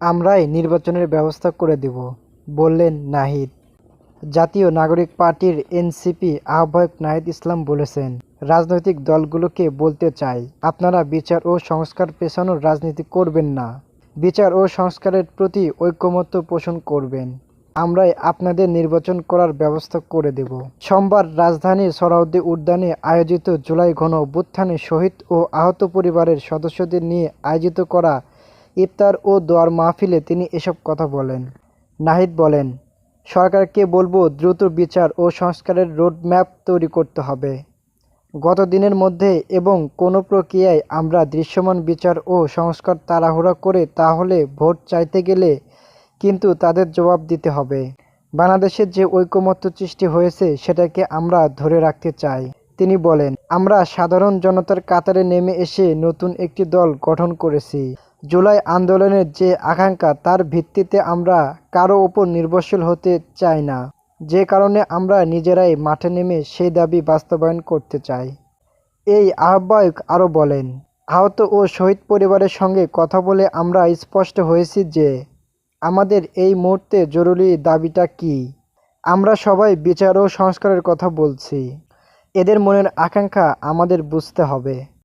আমরাই নির্বাচনের ব্যবস্থা করে দেব, বললেন নাহিদ। জাতীয় নাগরিক পার্টির এনসিপি আহ্বায়ক নাহিদ ইসলাম বলেছেন, রাজনৈতিক দলগুলোকে বলতে চাই, আপনারা বিচার ও সংস্কার পেছানোর রাজনীতি করবেন না। বিচার ও সংস্কারের প্রতি ঐকমত্য পোষণ করবেন। আমরাই আপনাদের নির্বাচন করার ব্যবস্থা করে দেব। সোমবার রাজধানীর সরাউদ্দি উদ্যানে আয়োজিত জুলাই ঘন অভ্যুত্থানে শহীদ ও আহত পরিবারের সদস্যদের নিয়ে আয়োজিত করা ইফতার ও দোয়ার মাহফিলে তিনি এসব কথা বলেন। নাহিদ বলেন, সরকারকে বলব দ্রুত বিচার ও সংস্কারের রোডম্যাপ তৈরি করতে হবে। গত দিনের মধ্যে এবং কোনো প্রক্রিয়ায় আমরা দৃশ্যমান বিচার ও সংস্কার তাড়াহুড়া করে তাহলে ভোট চাইতে গেলে কিন্তু তাদের জবাব দিতে হবে। বাংলাদেশের যে ঐকমত্য সৃষ্টি হয়েছে সেটাকে আমরা ধরে রাখতে চাই। তিনি বলেন, আমরা সাধারণ জনতার কাতারে নেমে এসে নতুন একটি দল গঠন করেছি। জুলাই আন্দোলনের যে আকাঙ্ক্ষা, তার ভিত্তিতে আমরা কারও ওপর নির্ভরশীল হতে চাই না। যে কারণে আমরা নিজেরাই মাঠে নেমে সেই দাবি বাস্তবায়ন করতে চাই। এই আহ্বায়ক আরও বলেন, আহত ও শহীদ পরিবারের সঙ্গে কথা বলে আমরা স্পষ্ট হয়েছি যে আমাদের এই মুহূর্তে জরুরি দাবিটা কি। আমরা সবাই বিচার ও সংস্কারের কথা বলছি। এদের মনের আকাঙ্ক্ষা আমাদের বুঝতে হবে।